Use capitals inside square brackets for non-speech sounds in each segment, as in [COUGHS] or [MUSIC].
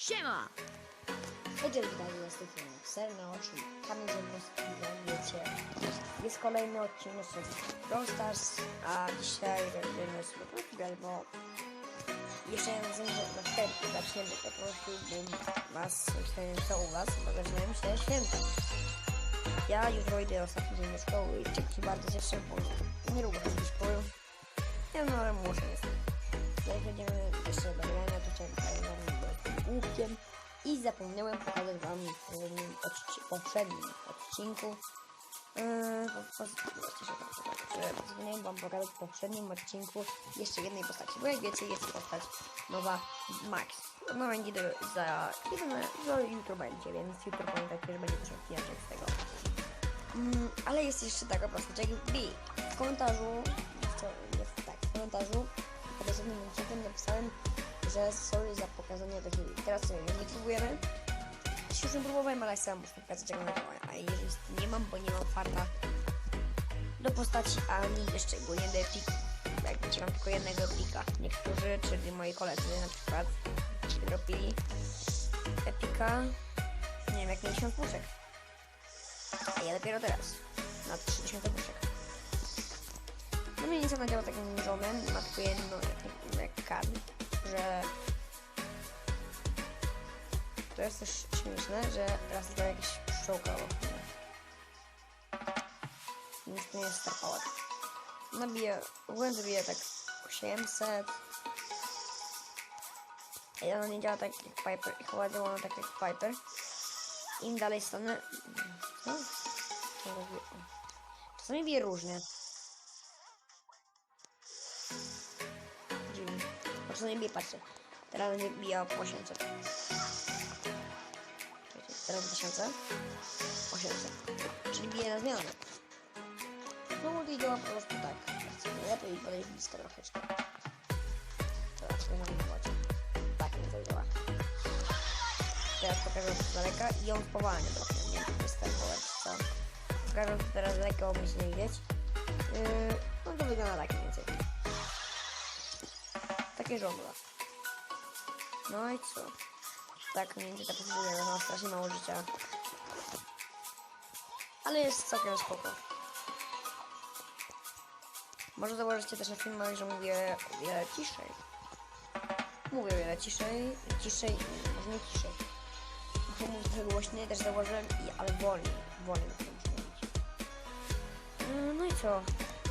Siema! Witajcie na tych filmach. Serna oczy, Kamil Zębowski, jak wiecie. Jest kolejny odcinek z Brawl a dzisiaj będziemy sobie grać, bo jeszcze wiem, że na wstępie zaczniemy, to prosiłbym was, myślę, co u was, bo zaczynają się święta. Ja jutro idę ostatni dzień do szkoły i dzięki bardzo cieszę, bo nie lubię chodzić szkoły. Nie no, ale muszę niestety. Jak będziemy jeszcze do grania, to chciałem i zapomniałem pokazać wam w poprzednim odci- poprzednim odcinku że Zapomniałem wam pokazać w poprzednim odcinku jeszcze jednej postaci, bo jak wiecie jest postać nowa Max. No będzie do, za, jedyne, że jutro będzie, więc jutro pamiętajcie, że będzie też odcinek z tego. Mm, ale jest jeszcze taka postać jak B. W komentarzu, co- jest tak, w komentarzu pod ostatnim odcinkiem napisałem, że sorry za pokazanie takiej. Teraz sobie nie. Się już nie próbowałem, ale sam muszę pokazać jak ona działa. A jeżeli nie mam, bo nie mam farta do postaci ani szczególnie do epiku. Jak widzicie, mam tylko jednego epika. Niektórzy, czyli moi koledzy na przykład, robili epika, nie wiem, jak 50 puszek. A ja dopiero teraz. Na 3000 puszek. No mnie nic ona działa takim żonem, ma tylko jedno jak, jak karm, że to jest też śmieszne, że raz to jakieś mnie. Nic nie jest Star Power. Nabija, ogólnie zabija tak 800. I ona nie działa tak jak Piper, i chyba działa tak jak Piper. Im dalej stanę... Co? Co robię? Czasami bije różnie. Czasami bije, patrzcie. Teraz będzie bijał po 800. Czekajcie, Teraz 1000. 800. Czyli bije na zmianę. No multi działa po prostu tak. Lepiej podejść blisko troszeczkę. Teraz sobie namalować. Tak nie to działa. Teraz pokażę z daleka i on spowalnia trochę. Nie wiem, czy jest czy co. Pokażę teraz z daleka, bo musi nie widzieć. Yy, no to wygląda tak Takie żądła. No i co? Tak, mniej więcej tak wygląda, ma strasznie mało życia. Ale jest całkiem spoko. Może zauważycie też na filmach, że mówię o wiele ciszej. Mówię o wiele ciszej, ciszej, może nie ciszej. Muszę mówić trochę głośniej, też zauważyłem, i, ale wolniej, wolniej to muszę mówić. No i co?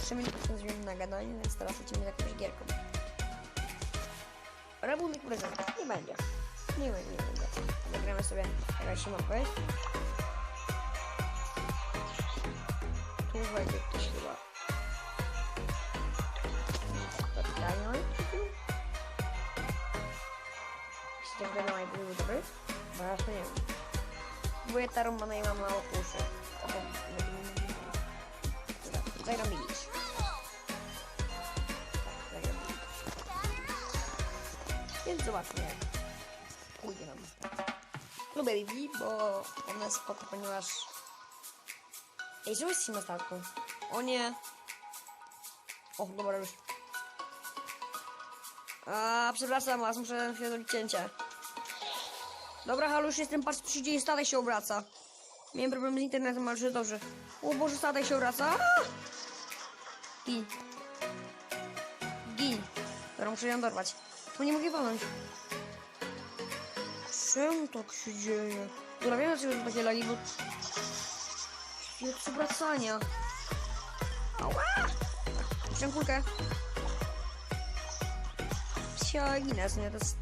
3 minuty spędziłem na gadaniu, więc teraz lecimy z jakąś gierką. Rabunek prezent. Nie będzie. Nie będzie, nie będzie. Nagramy sobie jakaś się ma powiedzieć. Tu wejdzie ktoś chyba. Spotkają. Jeśli tak wiadomo, jak były dobry. Zobaczmy jak pójdzie nam. Lubię Bibi, bo ona jest spoko, ponieważ... Ej, że jest na statku. O nie. O, dobra już. A, przepraszam was, muszę się zrobić cięcie. Dobra, halo, już jestem, patrz, co się dzieje, statek się obraca. Miałem problem z internetem, ale już dobrze. O Boże, statek się obraca. Gin. Gin. Dobra, muszę ją dorwać. Tu nie mogę walnąć. Czemu tak się dzieje? Dobra, wiem dlaczego to takie lagi, bo... Jak przewracania. Ała! Muszę kulkę. Psia nie? To jest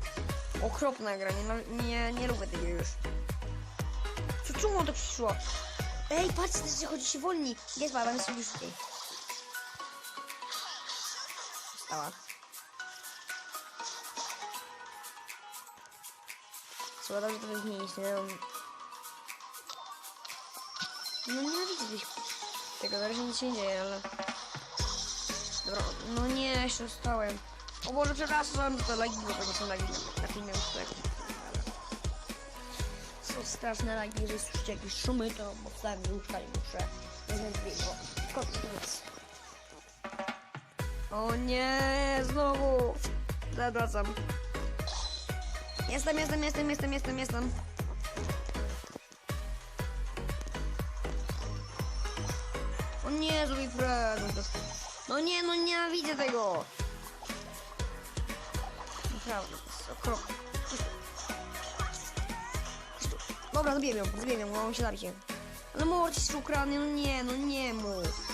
okropna gra, nie, nie, nie lubię tego już. Co, czemu to przyszło? Ej, patrzcie, że chodzi się wolniej. Jest baba, jest sobie szybciej. Stała. Trzeba dobrze to zmienić, nie? No nie widzę tego, na razie nic się nie dzieje, ale... Dobra, no nie, jeszcze dostałem. O Boże, przepraszam, to lagi, bo to nie są lagi na, filmie, już tak. Są straszne lagi, jeżeli słyszycie jakieś szumy, to mocałem łóżka i muszę jego koniec. O nie, znowu! Zawracam. Jestem, jestem, jestem, jestem, jestem, jestem. O nie, zrobię prezent. No nie, no nienawidzę tego. Naprawdę, to jest. Dobra, zabiję ją, zabiję ją, mam się zabić. ją. Ale Mortis ukradnie, no nie, no nie mów.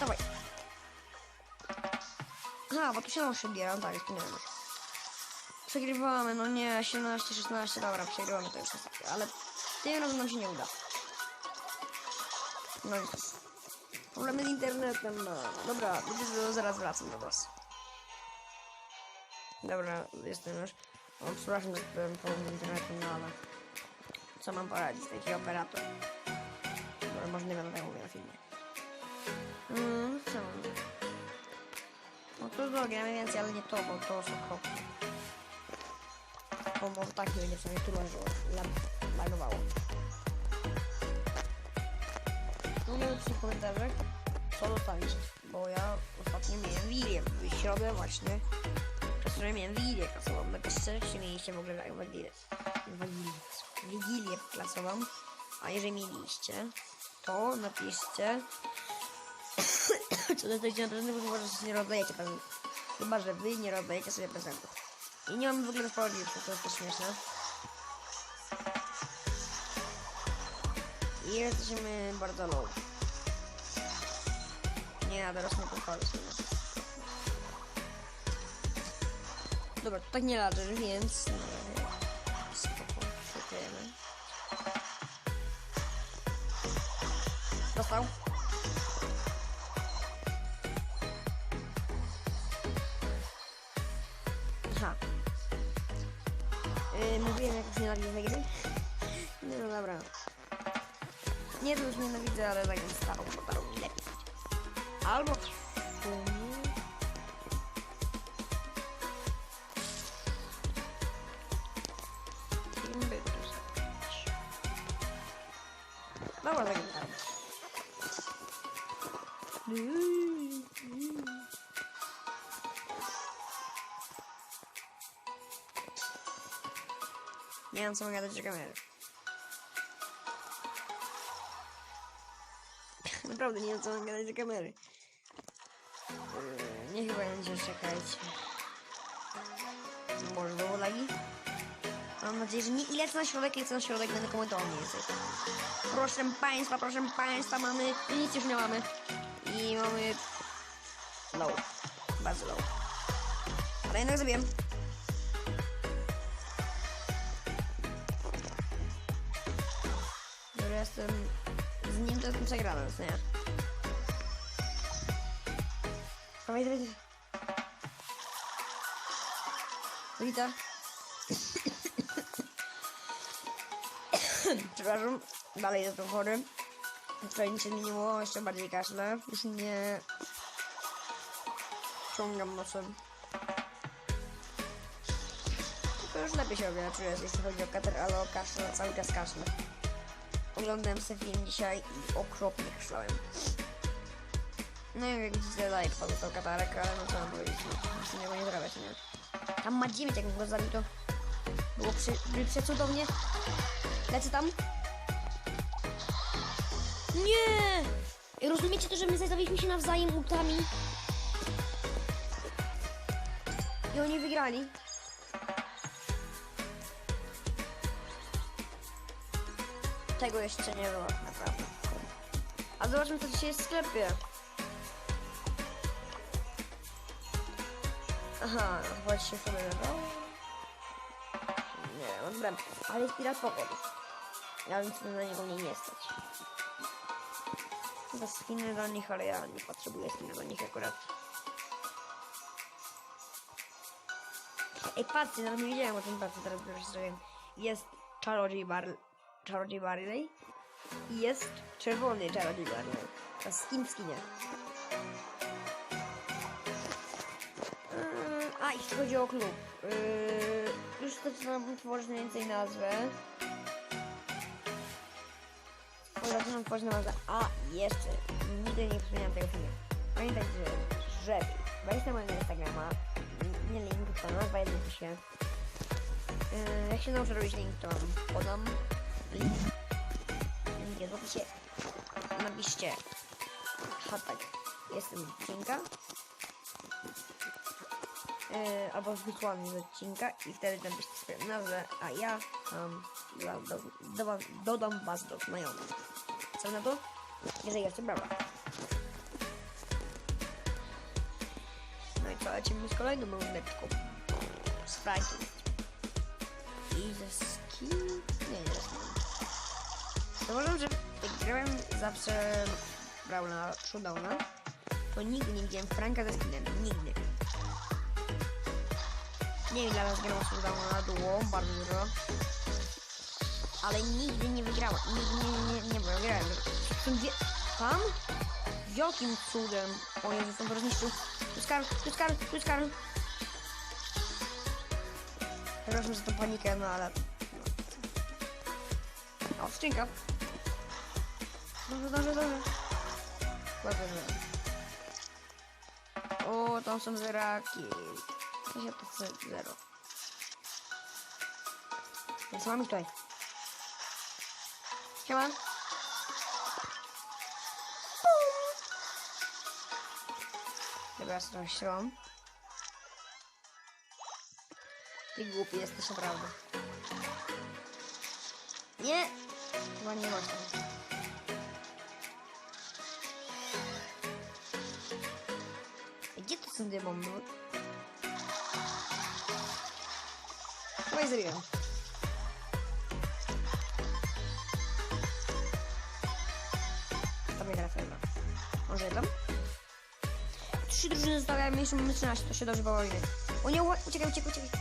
Dawaj. Aha, bo tu się noszę biera, tak, wspomniałem. Przegrywamy, no nie, 17-16, dobra, przegrywamy to już niestety, ale tym razem nam się nie uda. No i problemy z internetem, no. Dobra, zaraz wracam do was. Dobra, jestem już. O, przepraszam, że byłem problem z internetem, no ale co mam poradzić, taki operator. Dobra, może nie będę tak mówił na filmie. Mm, co mam? No to ja więcej, ale nie to, bo to jest okropne. O, może tak będzie przynajmniej tu leżało, lag- lagowało. Tu miałem przy komentarzach, co dostaliście, bo ja ostatnio miałem wilię, w środę właśnie, przez którą miałem wilię klasową, napiszcie, czy mieliście w ogóle tak wigilię, wigilię, klasową, a jeżeli mieliście, to napiszcie, czy dostajecie na prezenty, bo chyba, że nie rozdajecie prezentów. Chyba, że wy nie rozdajecie sobie prezentów. I nie mamy w ogóle sprawiedliwości, to jest też śmieszne. I jesteśmy bardzo low. Nie, a teraz nie podchodzę sobie. Dobra, to tak nie ladżer, więc... e, Spoko, szukujemy. Dostał? Ale tak starą, bo starą mi lepiej. Albo w sumie... Kim by tu zagrać? Dobra, zagram. Nie wiem co mogę dać do kamery. Naprawdę nie wiem co mogę dać do kamery. Yy, nie chyba będzie czekajcie. Może znowu lagi? Mam nadzieję, że nie ile na środek, lecę na środek, będę komentował mniej więcej. Proszę Państwa, proszę Państwa, mamy, nic już nie mamy. I mamy low, bardzo low. Ale jednak zabiłem. Dobra, jestem z nim to jestem przegrany, co nie? Dawaj. Wita. [COUGHS] Przepraszam, dalej jestem chory. Wczoraj nic się zmieniło, jeszcze bardziej kaszle. Już nie ciągam nosem. To już lepiej się czuję, jeśli chodzi o kater, ale o kaszle, cały czas kaszle. Oglądałem sobie film dzisiaj i okropnie kaszlałem. No i jak widzicie, dalej pozostał katarek, ale no co mam powiedzieć, nic z niego nie zrobić, nie? Tam ma 9, jak go zabił, to było przy, przecudownie. Lecę tam. Nie! Rozumiecie to, że my zastawiliśmy się nawzajem ultami? I oni wygrali. Tego jeszcze nie było, naprawdę. A zobaczmy, co dzisiaj jest w sklepie. Aha, chyba się sobie wybrał. Nie, odbrałem. Ale jest pirat pochodów. Ja więc na niego mnie nie stać. Chyba skiny do nich, ale ja nie potrzebuję skiny do nich akurat. Ej, patrzcie, nawet nie wiedziałem o tym, patrzcie, teraz się zrobiłem. Jest czarodziej bar... czarodziej Barley i jest czerwony czarodziej. To jest skin w skinie. Yy, A, jeśli chodzi o klub. Yy, już zaczynam tworzyć mniej więcej nazwę. Zaczynam tworzyć nazwę. A, jeszcze. Nigdy nie wspomniałem tego filmu. Pamiętajcie, że żeby wejść na mojego Instagrama, Nie link, to nazwa jeden się. Yy, jak się nauczę robić link, to podam w opisie. Napiszcie hashtag jestem odcinka. Yy, albo wysłany z odcinka i wtedy napiszcie swoją nazwę, a ja um, do, do, do, dodam was do znajomych. Co na to? Jeżeli jeszcze brawa. No i co, lecimy z kolejną rundeczką. Frankiem. I. Nie, nie ze skin. Zauważyłem, że jak grałem zawsze Brawla Showdowna, to nigdy nie widziałem Franka ze skinem. Nigdy. Nie wiem, ile razy grałem Showdowna na duo, bardzo dużo. Ale nigdy nie wygrałem. Nigdy nie, nie, nie wygrałem. Są dwie... Tam? Jakim cudem? O Jezu, to rozniszczył. Tu jest Karl, tu jest Karl, tu jest Karl. Przepraszam za tą panikę, no ale... O, skrzynka. Dobrze, dobrze, dobrze. Bardzo dobrze. O, tam są zeraki. Co się to? Zero. Więc mamy tutaj. Siema. Dobra, trochę się Ty głupi jesteś naprawdę. Nie! Chyba nie można. Gdzie to są te bomby? Chyba je zrobiłem. Tam nie trafiłem. Może tam? Trzy drużyny zostawiają mniejszą mamy 13, to się dobrze bawimy. O nie, uciekaj, uciekaj, uciekaj.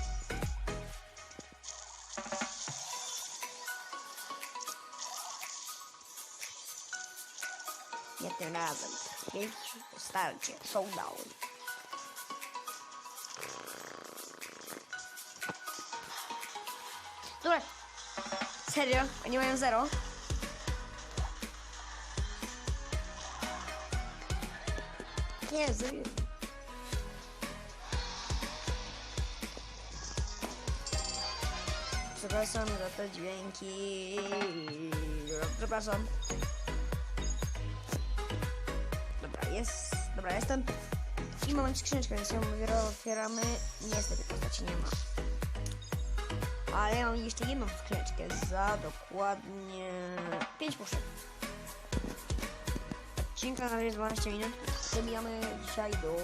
Nie tym razem. Wielki starcie, showdown. Dobra. Serio? Oni mają zero? Zrobię. Przepraszam za te dźwięki. Przepraszam. Dobra, jest. Dobra, jestem. I mamy skrzyneczkę, więc ją otwieramy. Niestety postaci nie ma. Ale ja mam jeszcze jedną skrzyneczkę za dokładnie 5 puszek. Odcinka na razie 12 minut. Zabijamy dzisiaj do...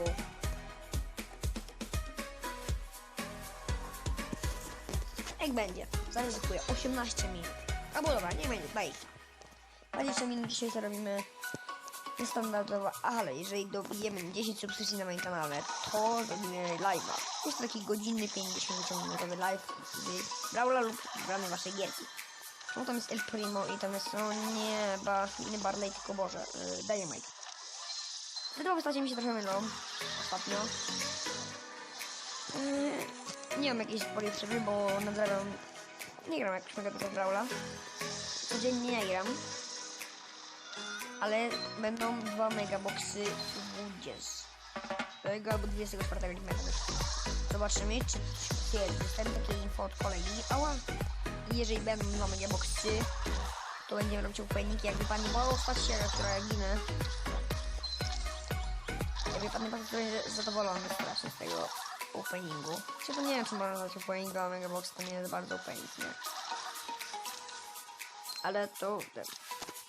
Jak będzie? Zaryzykuję 18 minut. Albo dobra, nie będzie, daj. 20 minut dzisiaj zrobimy niestandardowo, ale jeżeli dobijemy 10 subskrypcji na moim kanale, to zrobimy live'a. Jest taki godzinny 50-minutowy live z Brawla lub gramy wasze gierki. No tam jest El Primo i tam jest, no nie, ba, nie Barley, tylko Boże, yy, Dynamite. Te dwa postacie mi się trochę mylą ostatnio. Yy, nie mam jakiejś potrzeby, bo nadzaram... Nie gram jakoś mega dużo Brawla. Codziennie nie gram. Ale będą dwa megaboxy 20 albo 24 lipca. Zobaczymy, czy jest. Dostałem takie info od kolegi. Ała! I jeżeli będą dwa megaboxy, to będziemy robić openiki. Jakby pan nie bał stać się, która ginę. Jakby pan bardzo zadowolony strasznie z tego openingu. Czy to nie wiem, czy można nazwać openingu, a megabox to nie jest bardzo opening, nie? Ale to...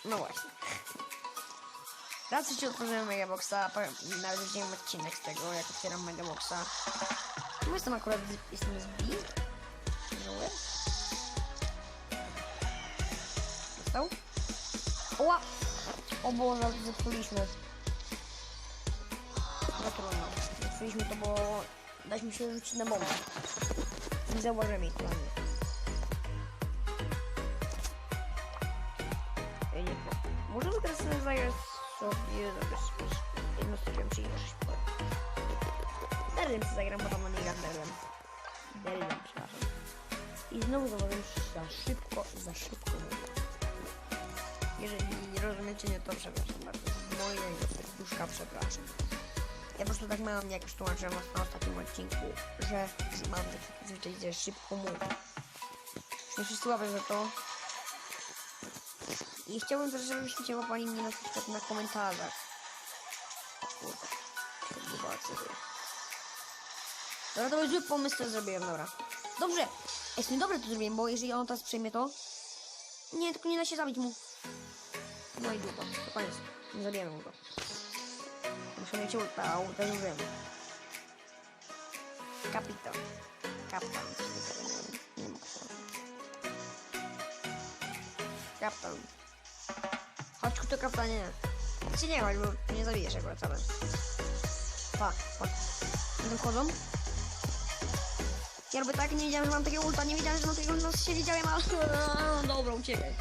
No właśnie. Raz jeszcze otworzyłem Megaboxa, nawet widziałem odcinek z tego, jak otwieram Megaboxa. No jestem akurat, jestem z B. Dostał? Oła! O Boże, zepsuliśmy. No trudno. Zepsuliśmy to, bo daliśmy się rzucić na bombę. Nie planie. Ej, sobie zagrać jednostkiem przyjemność. Derlem sobie zagram, bo tam nie gram Derlem. Derlem, przepraszam. I znowu że za szybko, za szybko mówię. Jeżeli rozumiecie nie, to przepraszam bardzo. Z mojego serduszka przepraszam. Ja po prostu tak mam, jak już tłumaczyłem na ostatnim odcinku, że mam zwyczaj, że szybko mówię. Nie wszyscy łapią za to. I chciałbym też, żebyście łapali mnie na przykład na komentarzach. Kurde, było. Dobra, to był zły pomysł, co zrobiłem, dobra. Dobrze, jest mi dobre to zrobiłem, bo jeżeli on teraz przejmie to... Nie, tylko nie da się zabić mu. No i dupa, to koniec. Nie zabijemy go. Muszę mieć ulta, a ulta już wiem. Kapitan. Kapitan. Nie, nie. Kapitan. Chodź tu kapitanie. Ty nie chodź, bo nie zabijesz akurat wcale. Pa, pa. Będą chodzą? Ja robię tak, nie wiedziałem, że mam takiego ulta, nie wiedziałem, że mam takiego ulta, się wiedziałem, ale... [LAUGHS] Dobra, uciekaj.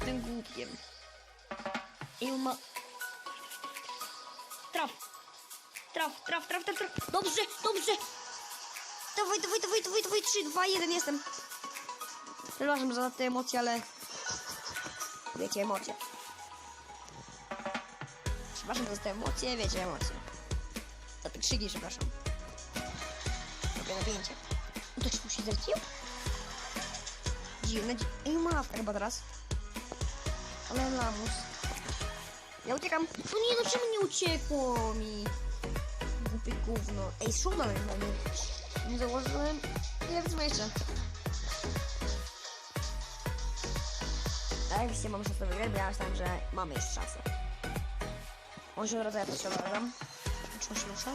Z tym głupiem. I on ma... Traf! Traf, traf, traf, traf, traf! Dobrze, dobrze! Dawaj, dawaj, dawaj, dawaj, dawaj, 3, 2, 1, jestem! Przepraszam za te emocje, ale... Wiecie, emocje. Przepraszam za te emocje, wiecie, emocje. Za te krzyki, przepraszam. Robię napięcie. No to czy tu się zlecił? Dziwne, dzi- Ej, mawka chyba teraz. Ale lamus. Ja uciekam. No nie, no czemu nie uciekło mi? Głupie gówno. Ej, szum dalej mamy. Nie założyłem. Ile wezmę jeszcze? Oczywiście mam szansę wygrać, bo ja myślałem, że mamy jeszcze szansę. On się odradza, ja też się odradzam. Czy się rusza?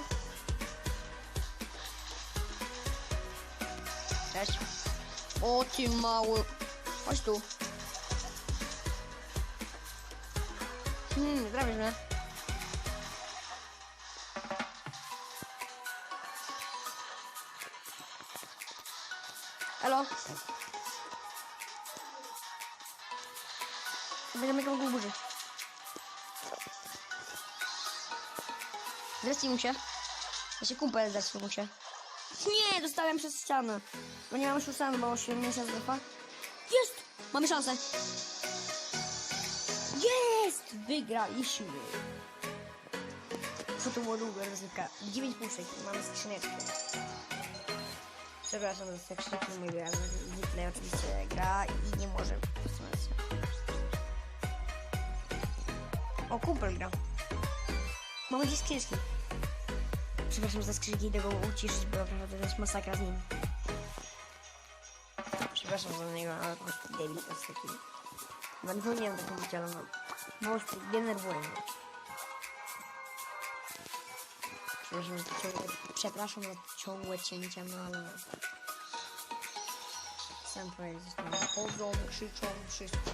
Cześć. O, ty mały. Chodź tu. Hmm, zrobisz mnie. Będziemy go w burzy. Zresztą mu się. Ja się kumpel zresztą mu się. Nie, dostałem przez ścianę. Bo nie mam ściany, bo się miesiąc strefa. Jest! Mamy szansę. Jest! Wygraliśmy. Co to było długo, rozrywka? 9 puszek, mamy skrzyneczkę. Przepraszam za skrzyneczkę mojego ja zwykle oczywiście gra i nie może O, kumpel gra. Mamy gdzieś skrzyneczki. Przepraszam za skrzynki, idę go uciszyć, bo naprawdę to jest masakra z nim. Przepraszam za niego, ale po prostu debil jest taki. No nie powinienem tak mówić, ale no. Po prostu denerwuję mnie. Przepraszam za ciągłe, przepraszam za ciągłe cięcia, no ale... Sam powiedzieć, no. Chodzą, krzyczą, wszystko.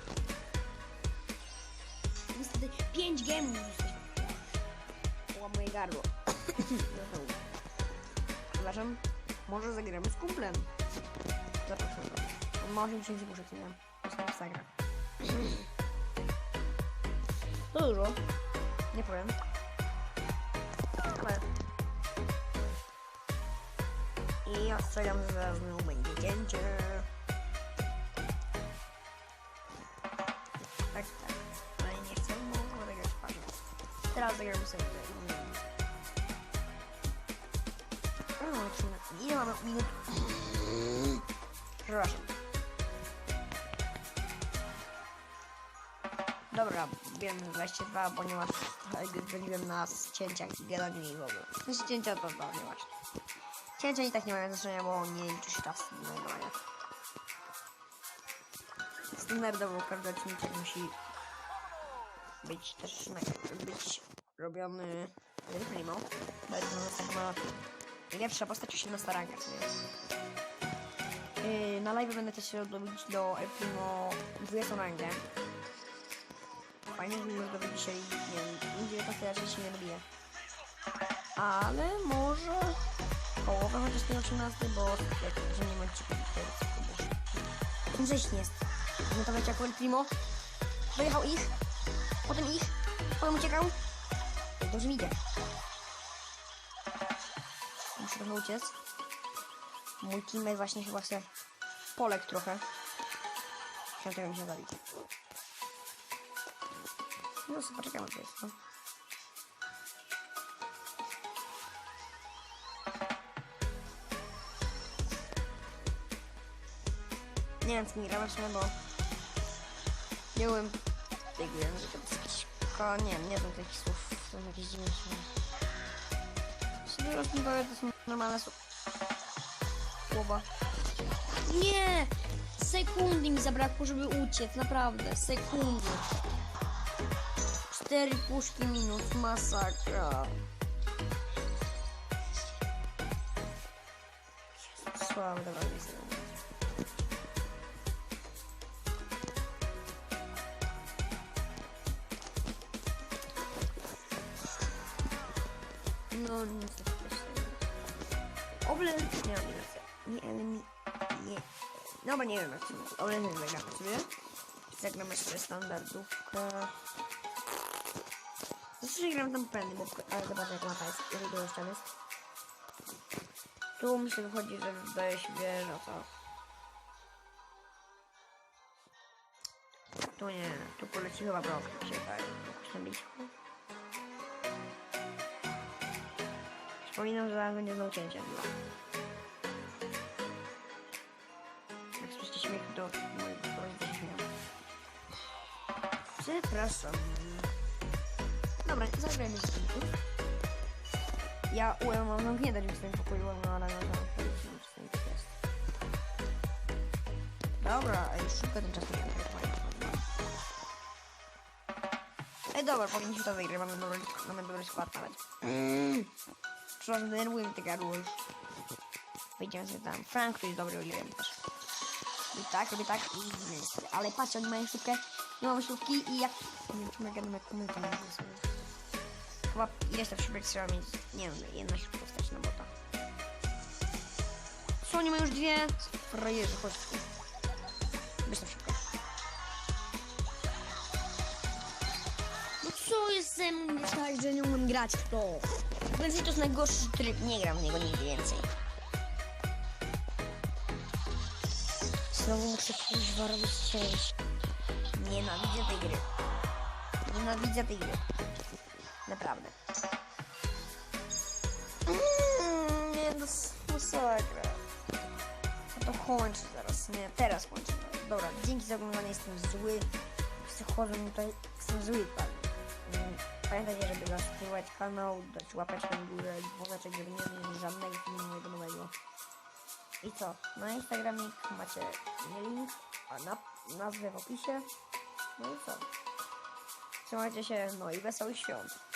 Niestety 5 gemów Ła moje gardło. Przepraszam, może zagramy z kumplem. Zapraszam. On ma 80 puszek, nie wiem. Zagra. To dużo. Nie powiem. Ale... I ostrzegam, że znowu będzie cięcie. Teraz zagramy sobie. O, Ile mamy minut? Przepraszam. Dobra, wiem 22, ponieważ zbędziłem na cięciach i gadaniu i w ogóle. Znaczy cięcia to, to nieważne. Cięcia i tak nie mają znaczenia, bo nie liczy się czas nagrywania. Standardowo każdy odcinek musi być też być robiony. Bo to jest tak ma najlepsza postać 18 ranka, co nie? Yy, na live będę też robić do Primo 20 rangę. Fajnie, że może dowiedzieć dzisiaj, nie wiem, 19 raczej się nie dobije. Ale może połowę chociaż tej 18, bo jak że nie ma ci Rzeź jest. No to wiecie, jak Primo dojechał ich, Potem ich. Potem uciekał. Dobrze mi idzie. Muszę trochę uciec. Mój teammate właśnie chyba chce polek trochę. Chciałem mi się zabić. No sobie poczekamy to jest. No. Nie wiem, co mi grałem, bo nie byłem tej gry, że to jest jakiś... Ko... Nie wiem, nie znam takich słów. To są jakieś dziwne słowa. Sobie rozmówię, to są normalne sł- słowa. Nie! Sekundy mi zabrakło, żeby uciec, naprawdę, sekundy. Cztery puszki minut, masakra. Słabe, dobra, nie chcę. Bo nie zagramy sobie. Zagramy sobie standardówkę. Zazwyczaj gram tam penny, bo... Ale zobaczę jak mapa jest, jeżeli to jeszcze jest. Tu mi się wychodzi, że zdaje się to... Tu nie, tu poleci chyba blok, mi się wydaje. Na blisko. Przypominam, że zaraz będzie znowu cięcie. Jak słyszycie śmiech, to mój koledzy się śmieją. Przepraszam. Dobra, zagrajmy z tym. Ja UL mam zamknięte drzwi w swoim pokoju, no ale no to jest. Dobra, ej, szybko ten czas nie wiem, Ej, dobra, powinniśmy to wygrać, mamy dobry, mamy dobry skład nawet. Mm. Przepraszam, denerwuję mnie te gardło już. Wyjdziemy sobie tam. Frank to jest dobry, o ile wiem też. I tak, robię tak i jest. Ale patrzcie, oni mają szybkę, nie mamy szybki i jak... Nie wiem, czy jak komuś tam sobie. Chyba ileś tam szybek trzeba mieć, nie wiem, jedna szybka stać na bota. Co, oni mają już dwie? Frajerzy, chodź. Bierz tam szybko. No co jest ze mną tak, że nie umiem grać w to? Więc to jest najgorszy tryb, nie gram w niego nigdy więcej. Muszę kuźwa robić cięć. Nienawidzę tej gry. Nienawidzę tej gry. Naprawdę. Mm, nie, to masakra. Ja to kończę zaraz, nie, teraz kończę. Dobra, dzięki za oglądanie, jestem zły. Wszyscy chodzą tutaj, jestem zły pan. Mm, Pamiętajcie, żeby zasubskrybować kanał, dać łapeczkę w górę, dzwoneczek, żeby nie mieli żadnego filmu mojego nowego. I co? Na Instagramie macie link, a na, nazwę w opisie. No i co? Trzymajcie się, no i wesołych świąt.